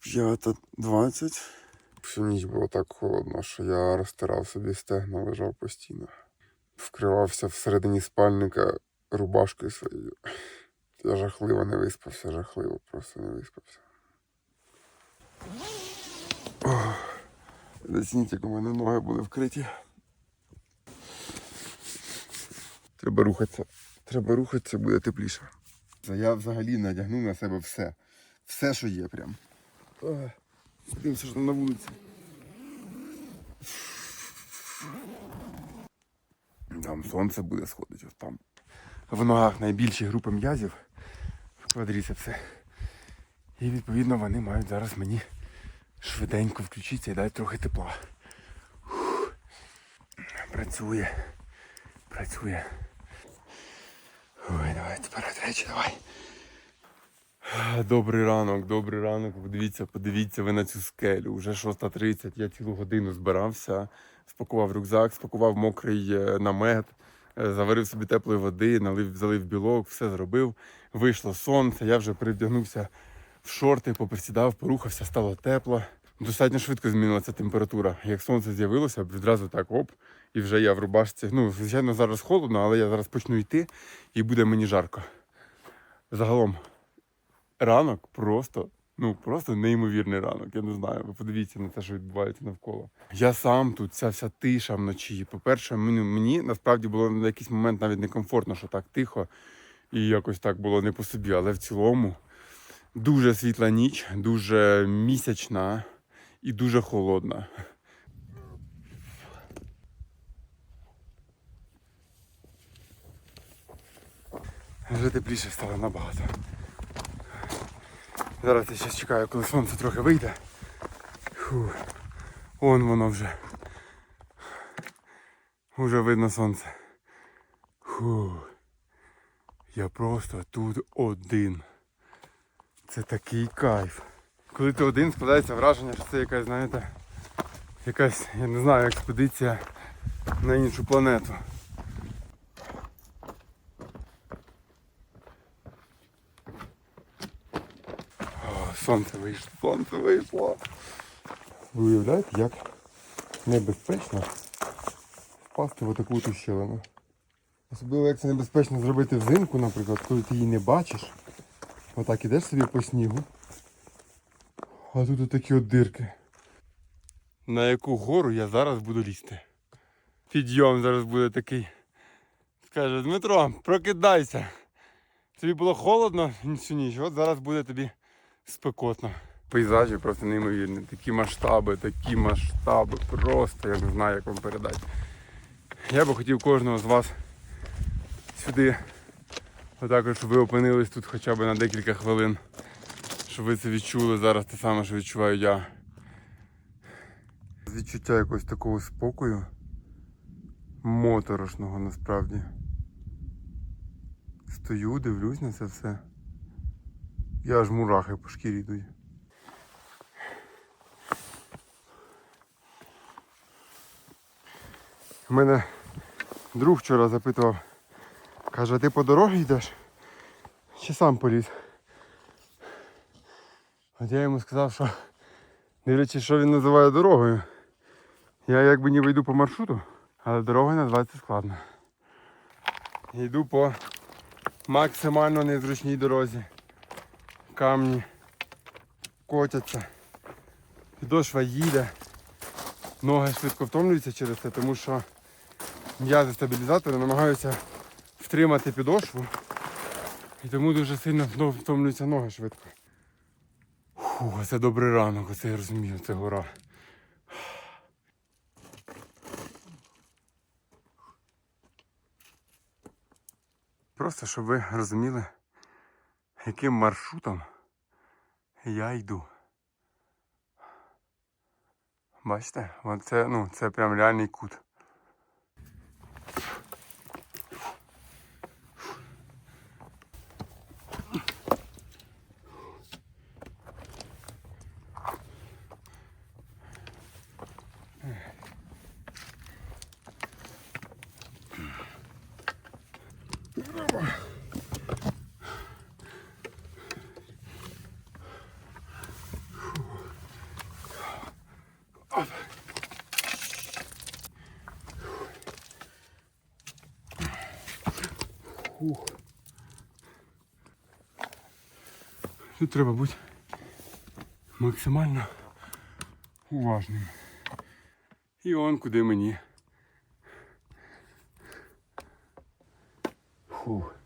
5.20. Всю ніч було так холодно, що я розтирав собі стегна, лежав постійно. Вкривався всередині спальника рубашкою своєю. Я жахливо не виспався, жахливо, просто не виспався. Зацініть, як у мене ноги були вкриті. Треба рухатися. Треба рухатися, буде тепліше. Я взагалі надягну на себе все. Все, що є прям. Що там на вулиці. Там сонце буде сходити, ось там. В ногах найбільші групи м'язів в квадріцепси. І відповідно вони мають зараз мені швиденько включитися і дати трохи тепла. Фух. Працює. Працює. Ой, давай тепер речі, давай. Добрий ранок, добрий ранок. Подивіться, подивіться ви на цю скелю. Уже 6.30. Я цілу годину збирався, спакував рюкзак, спакував мокрий е, намет, е, заварив собі теплої води, налив, залив білок, все зробив. Вийшло сонце, я вже перевдягнувся в шорти, поприсідав, порухався, стало тепло. Достатньо швидко змінилася температура. Як сонце з'явилося, відразу так оп, і вже я в рубашці. Ну, звичайно, зараз холодно, але я зараз почну йти і буде мені жарко. Загалом, ранок просто, ну просто неймовірний ранок. Я не знаю. Ви подивіться на те, що відбувається навколо. Я сам тут, ця вся тиша вночі. По-перше, мені, мені насправді було на якийсь момент навіть некомфортно, що так тихо, і якось так було не по собі. Але в цілому дуже світла ніч, дуже місячна і дуже холодна. Вже тепліше стало набагато. Зараз я ще чекаю, коли сонце трохи вийде. Фу. Вон воно вже. Уже видно сонце. Фу. Я просто тут один. Це такий кайф. Коли ти один, складається враження, що це якась, знаєте, якась, я не знаю, експедиція на іншу планету. О, сонце вийшло, сонце вийшло. Ви уявляєте, як небезпечно впасти в таку от. Особливо як це небезпечно зробити взимку, наприклад, коли ти її не бачиш. Отак ідеш собі по снігу. А тут отакі от дирки. На яку гору я зараз буду лізти. Підйом зараз буде такий. Скаже, Дмитро, прокидайся. Тобі було холодно всю ніч, от зараз буде тобі спекотно. Пейзажі просто неймовірні. Такі масштаби, такі масштаби. Просто я не знаю, як вам передати. Я би хотів кожного з вас сюди, отак, щоб ви опинились тут хоча б на декілька хвилин. Щоб ви це відчули зараз те саме, що відчуваю я. Відчуття якогось такого спокою. Моторошного насправді. Стою, дивлюсь на це все. Я аж мурахи по шкірі йдуть. Мене друг вчора запитував, каже, а ти по дорозі йдеш? Чи сам поліз? От я йому сказав, що дивлячись, що він називає дорогою. Я якби ніби йду по маршруту, але дорогою назвати складно. Йду по максимально незручній дорозі. Камні котяться. Підошва їде. Ноги швидко втомлюються через це, тому що м'язи стабілізатори намагаються втримати підошву. І тому дуже сильно втомлюються ноги швидко. Фу, це добрий ранок, оце я розумію, це гора. Просто щоб ви розуміли, яким маршрутом я йду. Бачите? Оце, ну, це прям реальний кут. Треба бути максимально уважним. І он куди мені. Фух.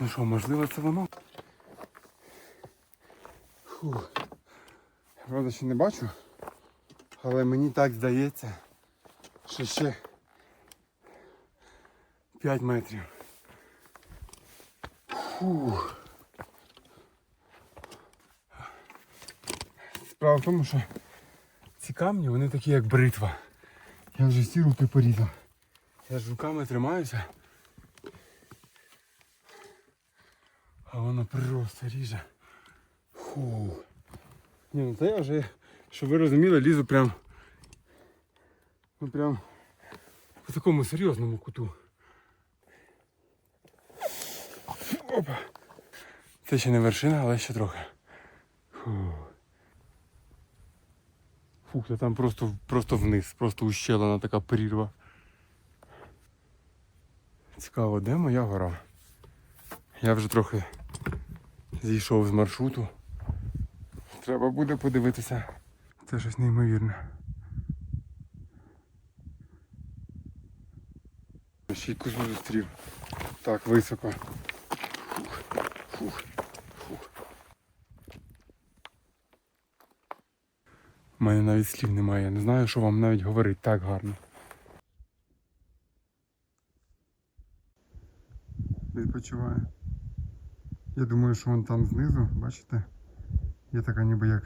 Ну що, можливо, це воно? Фух. Правда, ще не бачу, але мені так здається, що ще 5 метрів. Фух. Справа в тому, що ці камні, вони такі як бритва. Я вже всі руки порізав. Я ж руками тримаюся. А воно просто ріже. Фу. Ні, ну це я вже, щоб ви розуміли, лізу прям. Ну прям по такому серйозному куту. Опа. Це ще не вершина, але ще трохи. Фу. Фух, та там просто, просто вниз, просто ущелена така прірва. Цікаво, де моя гора? Я вже трохи зійшов з маршруту. Треба буде подивитися. Це щось неймовірне. Ще й козу зустрів. Так, високо. Фух, фух, фух. У мене навіть слів немає. Я не знаю, що вам навіть говорить так гарно. Відпочиваю. Я думаю, що вон там знизу, бачите, є така ніби як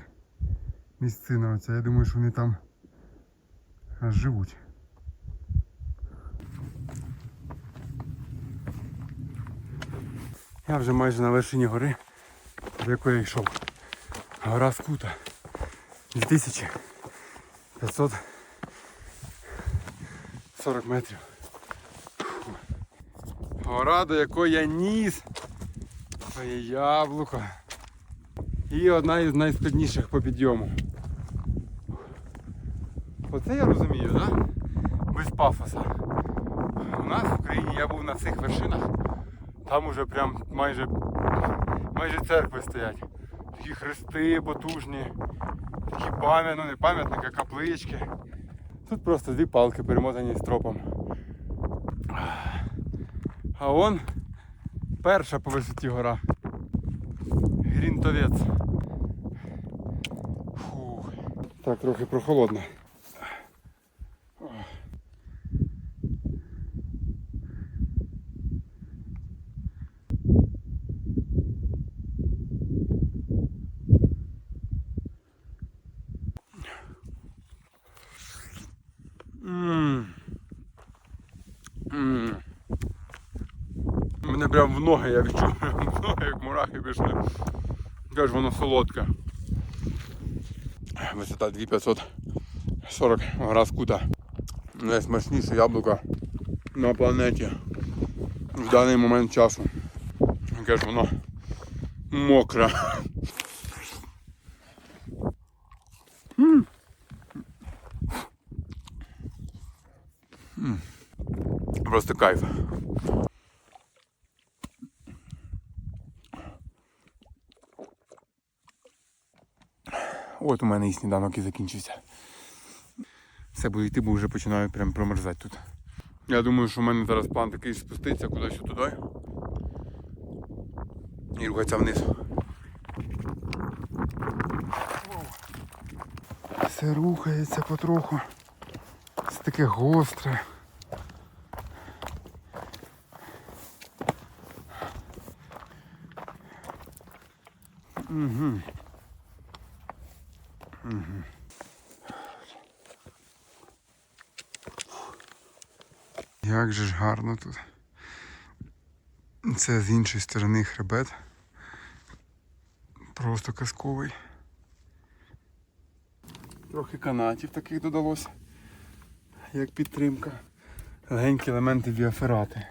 місцина оця. Я думаю, що вони там аж живуть. Я вже майже на вершині гори, до якої я йшов. Гора Скута. 2540 метрів. Гора, до якої я ніс. Своє яблуко. І одна із найскладніших по підйому. Оце я розумію? Да? Без пафоса. У нас в Україні я був на цих вершинах. Там уже прям майже майже церкви стоять. Такі хрести потужні, такі пам'ят, ну не пам'ятники, а каплички. Тут просто дві палки перемотані стропом. А он перша по висоті гора. Грінтовець. Фух. Так, трохи прохолодно. М. М. Мене прям в ноги я відчув, ноги, як мурахи пішли. Яке ж воно солодке. Висота 2540 гора скута. Найсмачніше яблуко на планеті в даний момент часу. Яке ж воно мокре. Просто кайф. От у мене і сніданок і закінчився. Все буду йти, бо вже починаю прям промерзати тут. Я думаю, що в мене зараз план такий спуститися кудись туди. І рухатися вниз. Все рухається потроху. Це таке гостре. Угу. Як же ж гарно тут. Це з іншої сторони хребет. Просто казковий. Трохи канатів таких додалося, як підтримка. Легенькі елементи біоферати.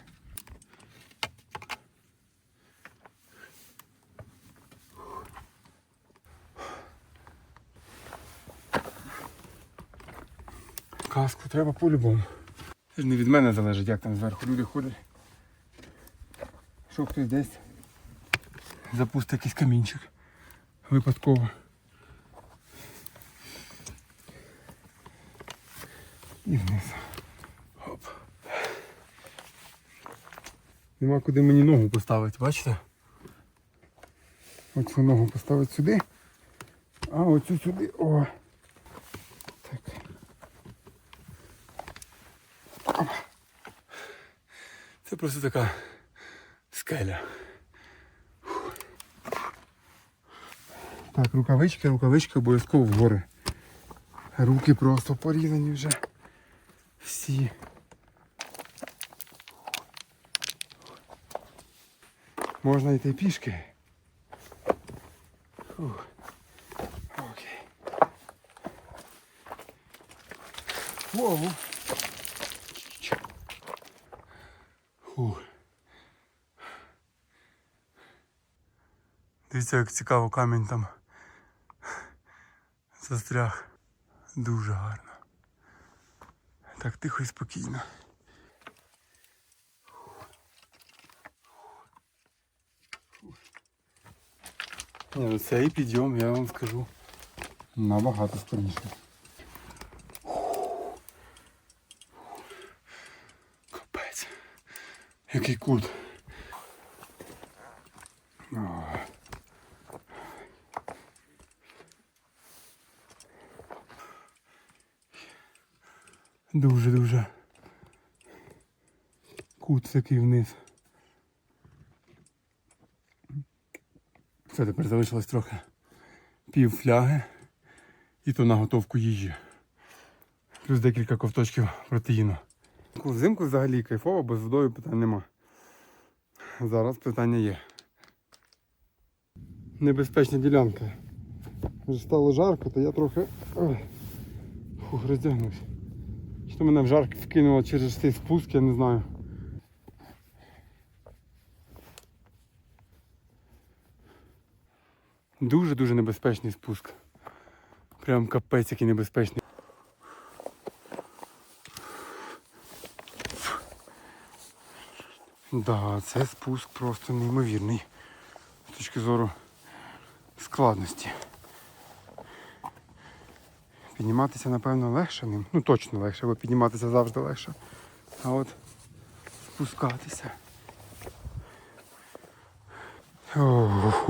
Каску треба по-любому. Ж не від мене залежить, як там зверху люди ходять. Що хтось десь запустить якийсь камінчик. Випадково. І вниз. Хоп. Нема куди мені ногу поставити, бачите? Оцю ногу поставити сюди, а оцю сюди. О. Опа. Це просто така скеля. Так, рукавички, рукавички обов'язково вгори. Руки просто порізані вже. Всі. Можна йти пішки. Фух. Окей. Воу. Дивіться, як цікаво камінь там застряг. Дуже гарно. Так тихо і спокійно. Ні, ну цей підйом, я вам скажу, набагато складніше. Капець. Який кут. Дуже-дуже. Кут такий вниз. Все, тепер залишилось трохи пів фляги і то на готовку їжі. Плюс декілька ковточків протеїну. Взимку взагалі кайфово, бо з водою питань нема. Зараз питання є. Небезпечна ділянка. Вже стало жарко, то я трохи фух, роздягнувся. Що мене в жар вкинуло через цей спуск, я не знаю. Дуже-дуже небезпечний спуск. Прям капець який небезпечний. Да, це спуск просто неймовірний. З точки зору складності. Підніматися, напевно, легше ним. Ну точно легше, бо підніматися завжди легше. А от спускатися. Ох,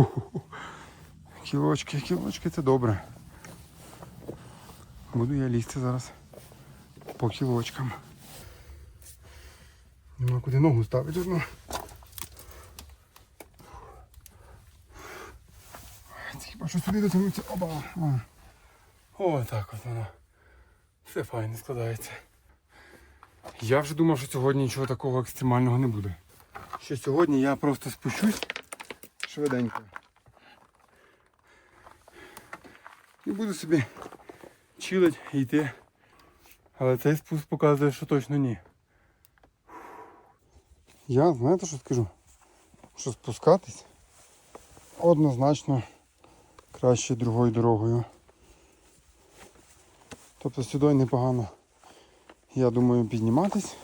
Кілочки, кілочки це добре. Буду я лізти зараз по кілочкам. Нема куди ногу ставити одну. Хіба що сюди дотягнуться. Оба. О, так от воно. Все файно складається. Я вже думав, що сьогодні нічого такого екстремального не буде. Що сьогодні я просто спущусь швиденько. І буду собі чилить і йти. Але цей спуск показує, що точно ні. Я знаєте, що скажу? Що спускатись однозначно краще другою дорогою. Тобто сюди непогано, я думаю, підніматись.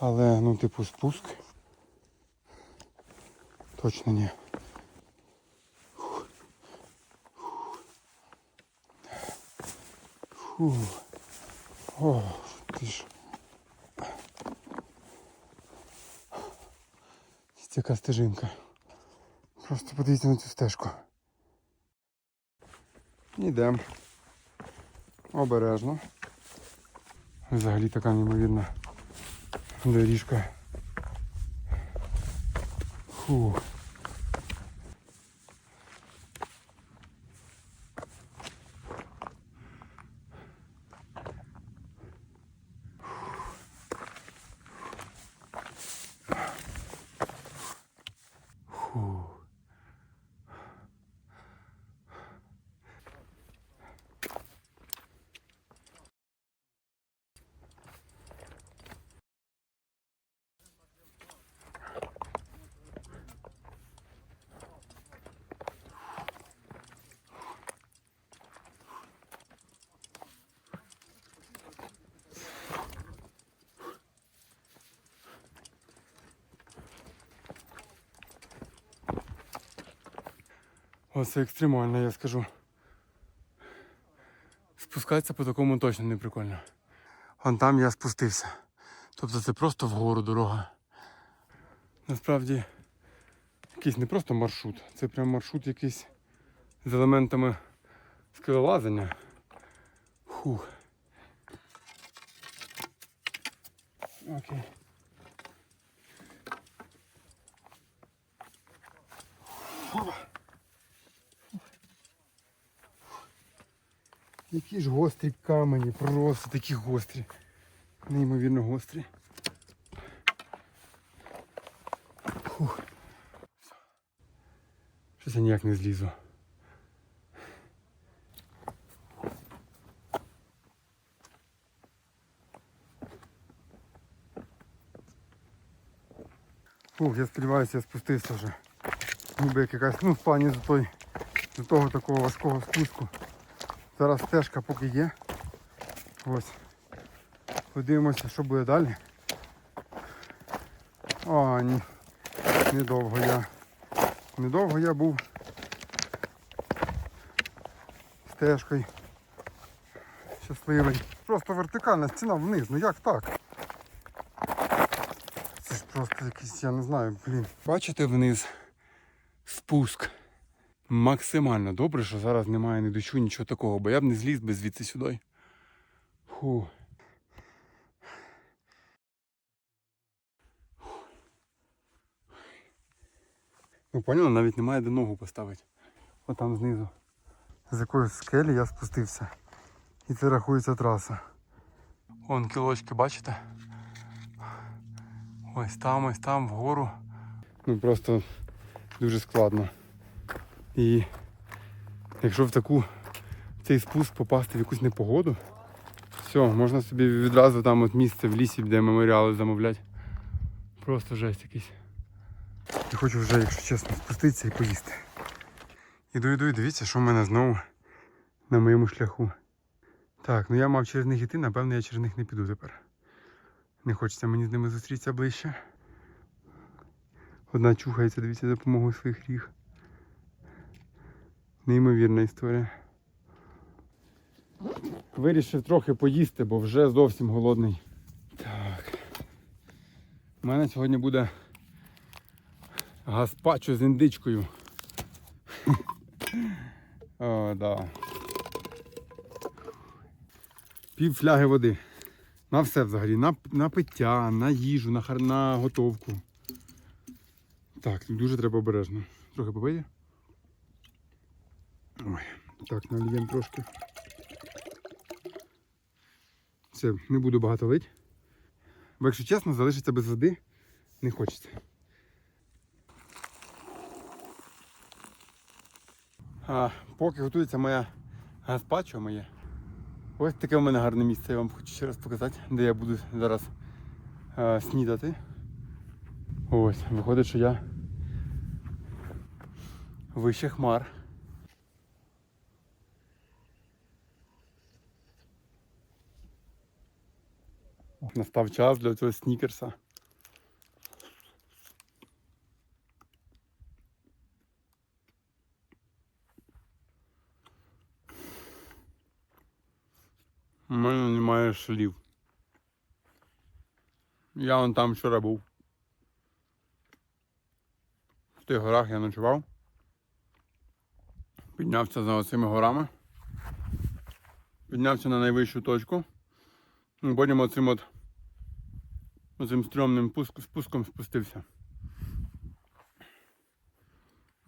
Але, ну, типу, спуск. Точно ні. Фу. О, ти ж. Яка стежинка. Просто подивіться на цю стежку. Йдемо. Обережно. Взагалі така неймовірна доріжка. Фу. Оце екстремально, я скажу. Спускатися по такому точно не прикольно. Вон там я спустився. Тобто це просто вгору дорога. Насправді якийсь не просто маршрут, це прям маршрут якийсь з елементами скелелазання. Фух. Окей. Які ж гострі камені, просто такі гострі. Неймовірно гострі. Щось я ніяк не злізу. Фух, я сподіваюся, я спустився вже. Ніби як якась, ну в плані з той, з того такого важкого спуску. Зараз стежка поки є. Ось. Подивимося, що буде далі. А, ні. Недовго я. Недовго я був стежкою. Щасливий. Просто вертикальна стіна вниз. Ну як так? Це ж просто якийсь, я не знаю, блін. Бачите вниз спуск. Максимально добре, що зараз немає ні дощу, нічого такого, бо я б не зліз би звідси сюди. Фу. Ну, поняла, навіть немає де ногу поставити. От там знизу. З якоїсь скелі я спустився. І це рахується траса. Вон кілочки, бачите? Ось там, ось там, вгору. Ну просто дуже складно. І якщо в таку в цей спуск попасти в якусь непогоду, все, можна собі відразу там от місце в лісі, де меморіали замовляти. Просто жесть якийсь. Я хочу вже, якщо чесно, спуститися і поїсти. Іду, іду і дивіться, що в мене знову на моєму шляху. Так, ну я мав через них іти, напевно, я через них не піду тепер. Не хочеться мені з ними зустрітися ближче. Одна чухається, дивіться, за допомогою своїх ріг. Неймовірна історія. Вирішив трохи поїсти, бо вже зовсім голодний. Так. У мене сьогодні буде гаспачо з індичкою. О, да. Пів фляги води. На все взагалі. На, на пиття, на їжу, на, хар... на готовку. Так, дуже треба обережно. Трохи попиє. Ой, так, наліємо трошки. Все, не буду багато лить. Бо якщо чесно, залишиться без води не хочеться. А, поки готується моя гаспачо моє. Ось таке в мене гарне місце, я вам хочу ще раз показати, де я буду зараз а, снідати. Ось, виходить, що я вище хмар. Настав час для цього снікерса. У мене немає слів. Я вон там вчора був. В тих горах я ночував. Піднявся за оцими горами. Піднявся на найвищу точку. Потім оцим от оцим стрьомним пуск, спуском спустився.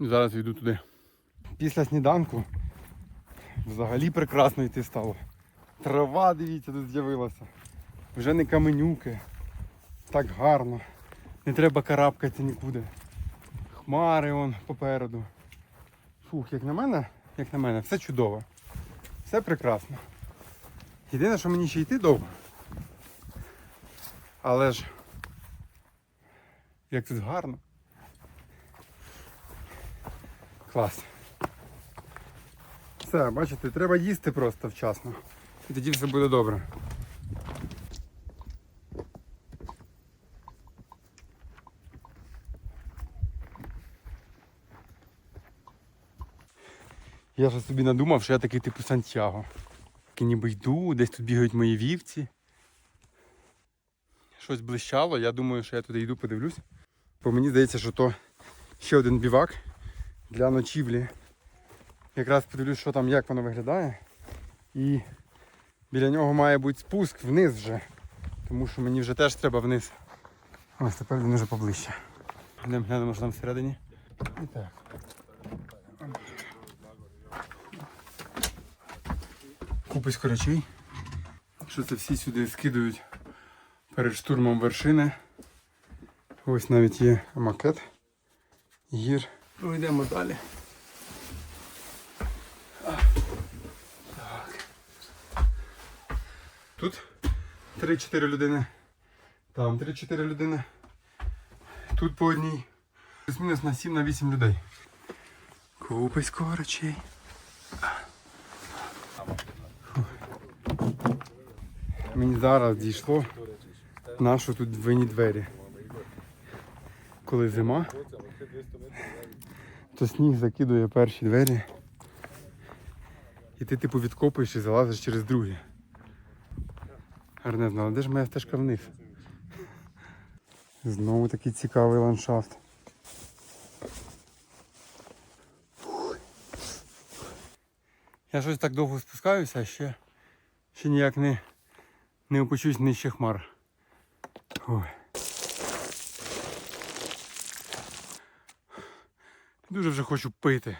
Зараз йду туди. Після сніданку взагалі прекрасно йти стало. Трава, дивіться, тут з'явилася. Вже не каменюки. Так гарно. Не треба карабкатися нікуди. Хмари вон попереду. Фух, як на мене, як на мене, все чудово. Все прекрасно. Єдине, що мені ще йти довго. Але ж як тут гарно. Клас. Все, бачите, треба їсти просто вчасно. І тоді все буде добре. Я ж собі надумав, що я такий типу Сантьяго. І ніби йду, десь тут бігають мої вівці. Щось блищало, я думаю, що я туди йду, подивлюсь. Бо мені здається, що то ще один бівак для ночівлі. Якраз подивлюсь, що там, як воно виглядає. І біля нього має бути спуск вниз вже. Тому що мені вже теж треба вниз. Ось тепер він вже поближче. Йдемо глянемо, що там всередині. І так. Куписько речей. Що це всі сюди скидують перед штурмом вершини. Ось навіть є макет гір. Ну, йдемо далі. Так. Тут 3-4 людини. Там 3-4 людини. Тут по одній. Плюс-мінус на 7 на 8 людей. Куписько речей. Мені зараз дійшло на що тут двойні двері. Коли зима, то сніг закидує перші двері. І ти типу відкопуєш і залазиш через другі. Гарне знала, де ж моя стежка вниз? Знову такий цікавий ландшафт. Я щось так довго спускаюся, ще, ще ніяк не, не опущусь нижче хмар. Ой. Дуже вже хочу пити.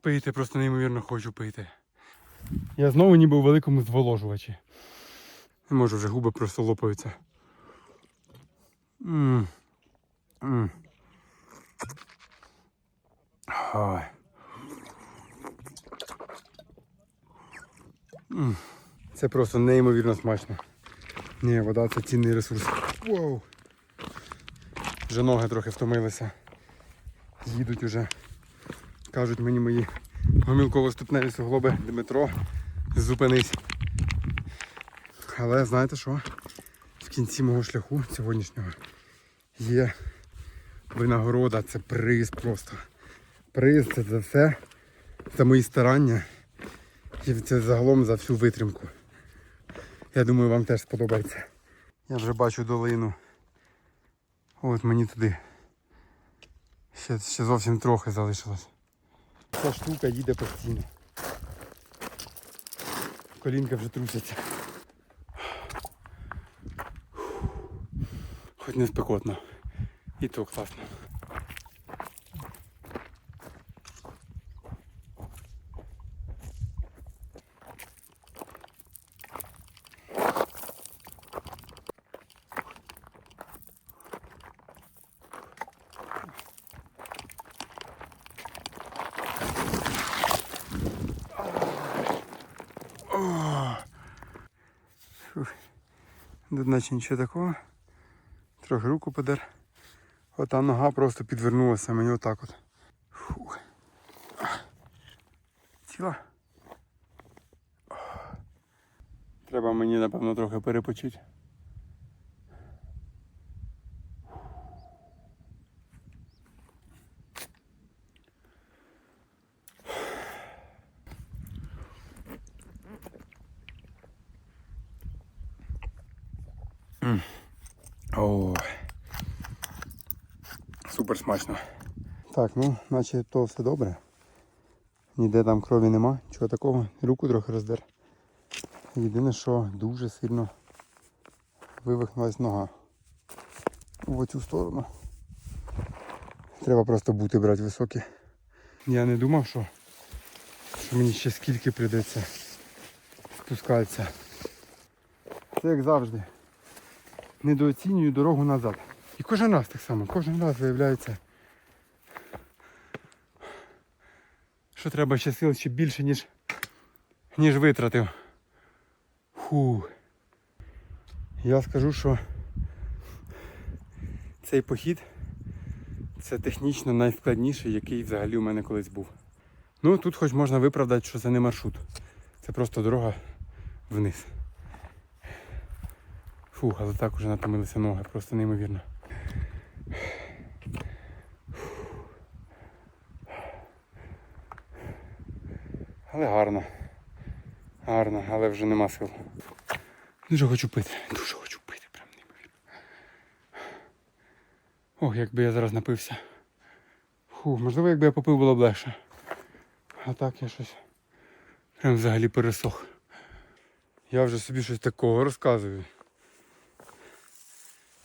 Пити, просто неймовірно хочу пити. Я знову ніби у великому зволожувачі. Не можу вже губи просто лопаються. М. М. М. Це просто неймовірно смачно. Ні, вода це цінний ресурс. Воу. Вже ноги трохи втомилися. Їдуть уже. Кажуть мені мої гомілково-ступневі суглоби Дмитро, зупинись. Але знаєте що? В кінці мого шляху сьогоднішнього є винагорода, це приз просто. Приз це за все, за мої старання і це загалом за всю витримку. Я думаю, вам теж сподобається. Я вже бачу долину. От мені туди. Ще, ще зовсім трохи залишилось. Ця штука їде постійно. Колінка вже трусяться. Хоч не спекотно. І то класно. Тут наче нічого такого. Трохи руку подер. Ота нога просто підвернулася мені отак от. Фух. Ціла. Треба мені, напевно, трохи перепочити. Смачно. Так, ну, наче то все добре. Ніде там крові нема, чого такого, руку трохи роздер. Єдине, що дуже сильно вивихнулась нога в оцю сторону. Треба просто бути брати високі. Я не думав, що, що мені ще скільки прийдеться спускатися. Це як завжди недооцінюю дорогу назад. І кожен раз так само, кожен раз виявляється, що треба ще сил ще більше, ніж, ніж витратив. Фу. Я скажу, що цей похід це технічно найскладніший, який взагалі у мене колись був. Ну тут хоч можна виправдати, що це не маршрут. Це просто дорога вниз. Фух, але так уже натомилися ноги, просто неймовірно. Але гарно. Гарно, але вже нема сил. Дуже хочу пити. Дуже хочу пити, прям неймовірно. Ох, якби я зараз напився. Фу, можливо, якби я попив, було б легше. А так я щось прям взагалі пересох. Я вже собі щось такого розказую.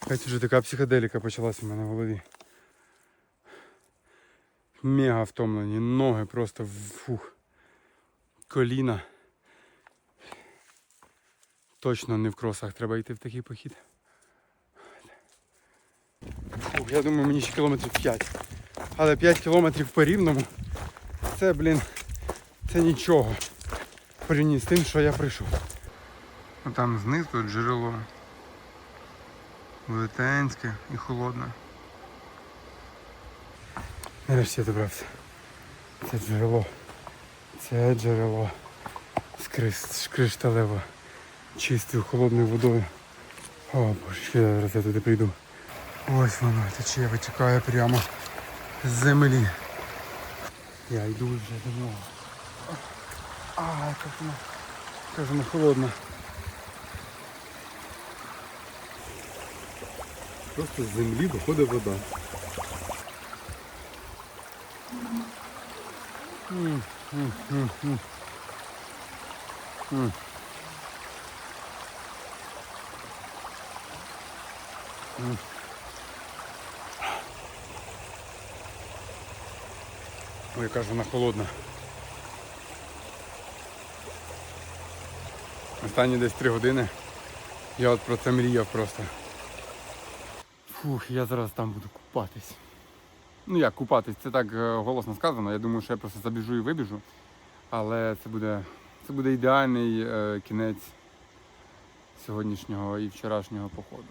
Якась вже така психоделіка почалась у мене в голові. Мега втомлені, ноги просто фух. Коліна. Точно не в кросах треба йти в такий похід. Фух, я думаю, мені ще кілометрів 5. Але 5 кілометрів по рівному це, блін, це нічого. Порівняно з тим, що я прийшов. Там знизу джерело. Велетенське і холодне. Нарешті я добрався. Це джерело. Це джерело з кришталево чистою холодною водою. О боже, я зараз я туди прийду. Ось воно тече, витікає прямо з землі. Я йду вже до нього. А, як воно, як холодно. Просто з землі виходить вода. Ой, яка ж вона холодна. Останні десь три години. Я от про це мріяв просто. Фух, я зараз там буду купатись. Ну як купатись, це так е, голосно сказано. Я думаю, що я просто забіжу і вибіжу. Але це буде, це буде ідеальний е, кінець сьогоднішнього і вчорашнього походу.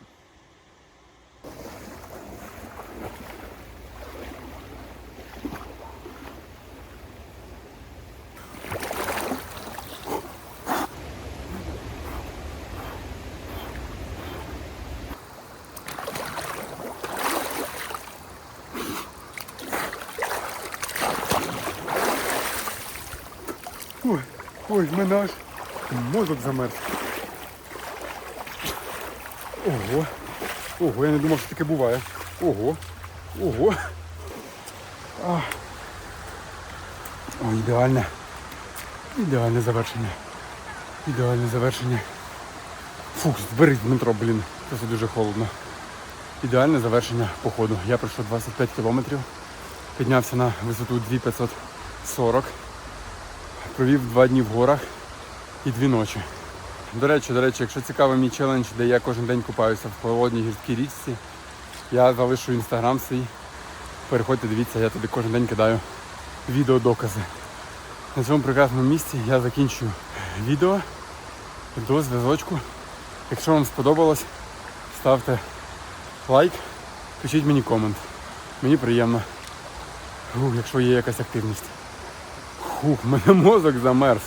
Ой, ой, в мене мозок замерз. Ого. Ого, я не думав, що таке буває. Ого. Ого. О, ідеальне. Ідеальне завершення. Ідеальне завершення. Фух, зберись, Дмитро, блін. Це дуже холодно. Ідеальне завершення походу. Я пройшов 25 кілометрів, піднявся на висоту 2540 провів два дні в горах і дві ночі. До речі, до речі, якщо цікавий мій челендж, де я кожен день купаюся в холодній гірській річці, я залишу інстаграм свій. Переходьте, дивіться, я туди кожен день кидаю відеодокази. На цьому прекрасному місці я закінчую відео до зв'язочку. Якщо вам сподобалось, ставте лайк, пишіть мені комент. Мені приємно. Фу, якщо є якась активність. Фух, мене мозок замерз.